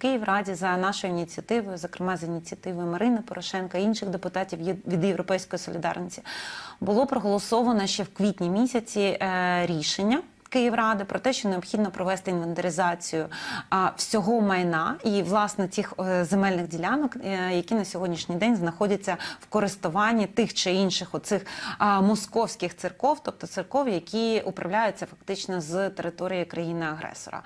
Київраді за нашою ініціативою, зокрема з ініціативою Марини Порошенка і інших депутатів від Європейської солідарності, було проголосовано ще в квітні місяці е, рішення. Київради про те, що необхідно провести інвентаризацію всього майна і власне тих е, земельних ділянок, е, які на сьогоднішній день знаходяться в користуванні тих чи інших оцих московських церков, тобто церков, які управляються фактично з території країни-агресора.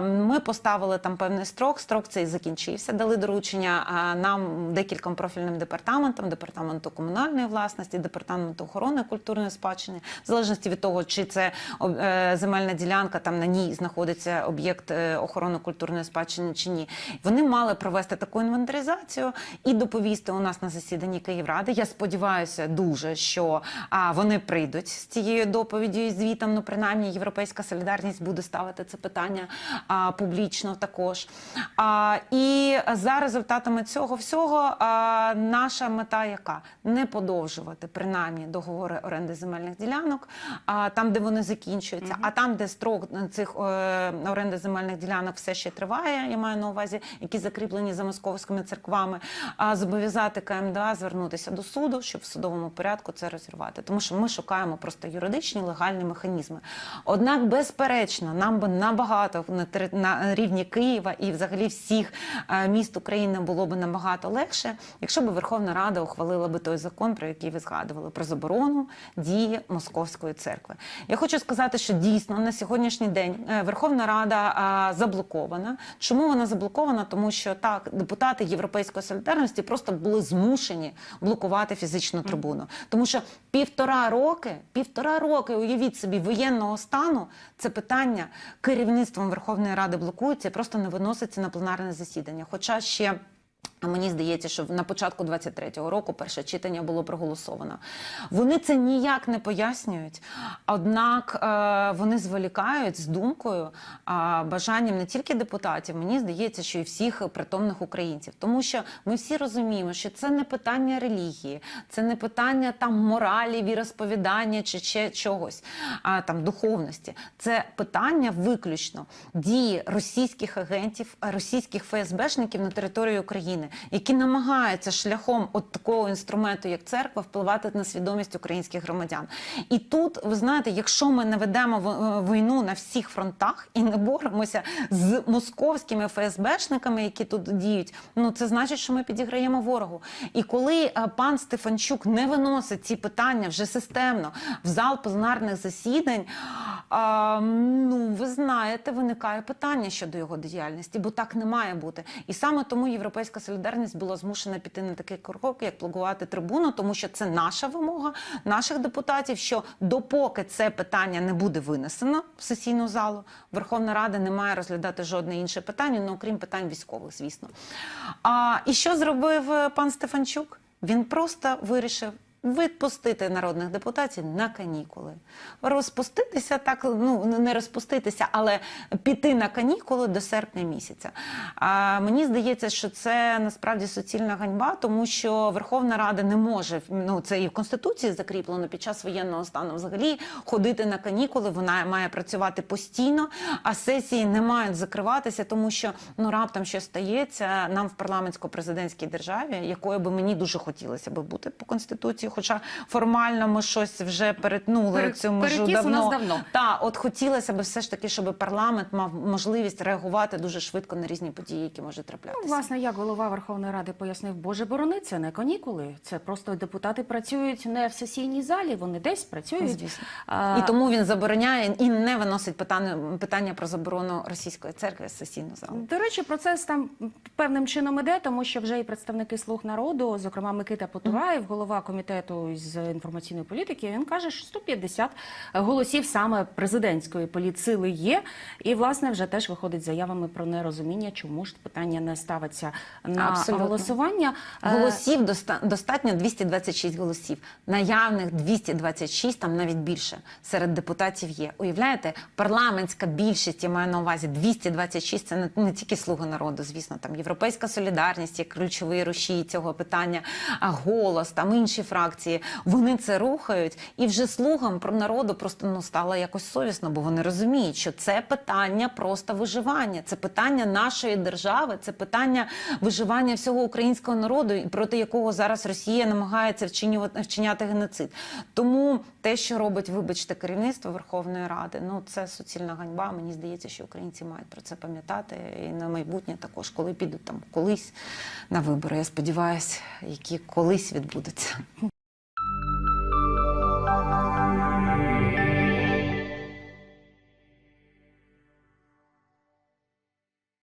Ми поставили там певний строк. Строк цей закінчився. Дали доручення нам декільком профільним департаментам: департаменту комунальної власності, департаменту охорони культурної спадщини, в залежності від того, чи це е, земельна ділянка, там на ній знаходиться об'єкт е, охорони культурної спадщини чи ні. Вони мали провести таку інвентаризацію і доповісти у нас на засіданні Київради. Я сподіваюся дуже, що а, вони прийдуть з цією доповіддю і звітом. Ну, принаймні, європейська солідарність буде ставити це питання а, публічно також. А, і за результатами цього всього а, наша мета яка? Не подовжувати принаймні договори оренди земельних ділянок, а, там, де вони закінчуються, а там, де строк цих е, оренди земельних ділянок все ще триває, я маю на увазі, які закріплені за московськими церквами, а зобов'язати КМДА звернутися до суду, щоб в судовому порядку це розірвати. Тому що ми шукаємо просто юридичні легальні механізми. Однак, безперечно, нам би набагато на рівні Києва і взагалі всіх е, міст України було б набагато легше, якщо б Верховна Рада ухвалила би той закон, про який ви згадували, про заборону дії Московської церкви. Я хочу сказати, що дійсно на сьогоднішній день е, Верховна Рада заблокована. Чому вона заблокована? Тому що так депутати Європейської солідарності просто були змушені блокувати фізичну трибуну, тому що півтора роки, півтора роки, уявіть собі, воєнного стану це питання керівництвом Верховної Ради блокується просто не виноситься на пленарне засідання. Хоча ще. А мені здається, що на початку 23-го року перше читання було проголосовано. Вони це ніяк не пояснюють, однак е, вони зволікають з думкою, бажанням не тільки депутатів, мені здається, що і всіх притомних українців. Тому що ми всі розуміємо, що це не питання релігії, це не питання там моралі, віросповідання чи ще чогось, там духовності. Це питання виключно дії російських агентів, російських ФСБшників на території України, які намагаються шляхом от такого інструменту, як церква, впливати на свідомість українських громадян. І тут ви знаєте, якщо ми не ведемо е, війну на всіх фронтах і не боремося з московськими ФСБшниками, які тут діють, ну це значить, що ми підіграємо ворогу. І коли е, пан Стефанчук не виносить ці питання вже системно в зал пленарних засідань, а, ну ви знаєте, виникає питання щодо його діяльності, бо так не має бути. І саме тому Європейська солідарність була змушена піти на такий крок, як блокувати трибуну, тому що це наша вимога наших депутатів. Що допоки це питання не буде винесено в сесійну залу, Верховна Рада не має розглядати жодне інше питання, ну окрім питань військових, звісно. А і що зробив е, пан Стефанчук? Він просто вирішив. Відпустити народних депутатів на канікули, розпуститися так, ну не розпуститися, але піти на канікули до серпня місяця. А мені здається, що це насправді суцільна ганьба, тому що Верховна Рада не може ну це і в конституції закріплено під час воєнного стану взагалі ходити на канікули. Вона має працювати постійно, а сесії не мають закриватися, тому що ну раптом щось стається нам в парламентсько-президентській державі, якою би мені дуже хотілося би бути по конституції. Хоча формально ми щось вже перетнули Пере- цю межу у давно. нас давно. Та от хотілося б все ж таки, щоб парламент мав можливість реагувати дуже швидко на різні події, які можуть траплятися. Ну, власне, як голова Верховної Ради пояснив, Боже борони, це не канікули. Це просто депутати працюють не в сесійній залі, вони десь працюють. Звісно. А, І тому він забороняє і не виносить питання, питання про заборону російської церкви з сесійну залу. До речі, процес там певним чином іде, тому що вже і представники слуг народу, зокрема Микита Потураєв, голова комітету з інформаційної політики, він каже, що 150 голосів саме президентської політсили є. І власне вже теж виходить заявами про нерозуміння, чому ж питання не ставиться на Абсолютно. голосування. Е, Голосів доста- достатньо 226 голосів. Наявних 226, там навіть більше серед депутатів є. Уявляєте, парламентська більшість, я маю на увазі 226, це не, не тільки слуги народу, звісно, там європейська солідарність, як ключовий рушій цього питання, а голос, там інші фракції. Фракції, вони це рухають, і вже слугам про народу просто ну стало якось совісно, бо вони розуміють, що це питання просто виживання, це питання нашої держави, це питання виживання всього українського народу, проти якого зараз Росія намагається вчинювати вчиняти геноцид. Тому те, що робить, вибачте, керівництво Верховної Ради, ну це суцільна ганьба. Мені здається, що українці мають про це пам'ятати і на майбутнє також, коли підуть там колись на вибори. Я сподіваюся, які колись відбудуться.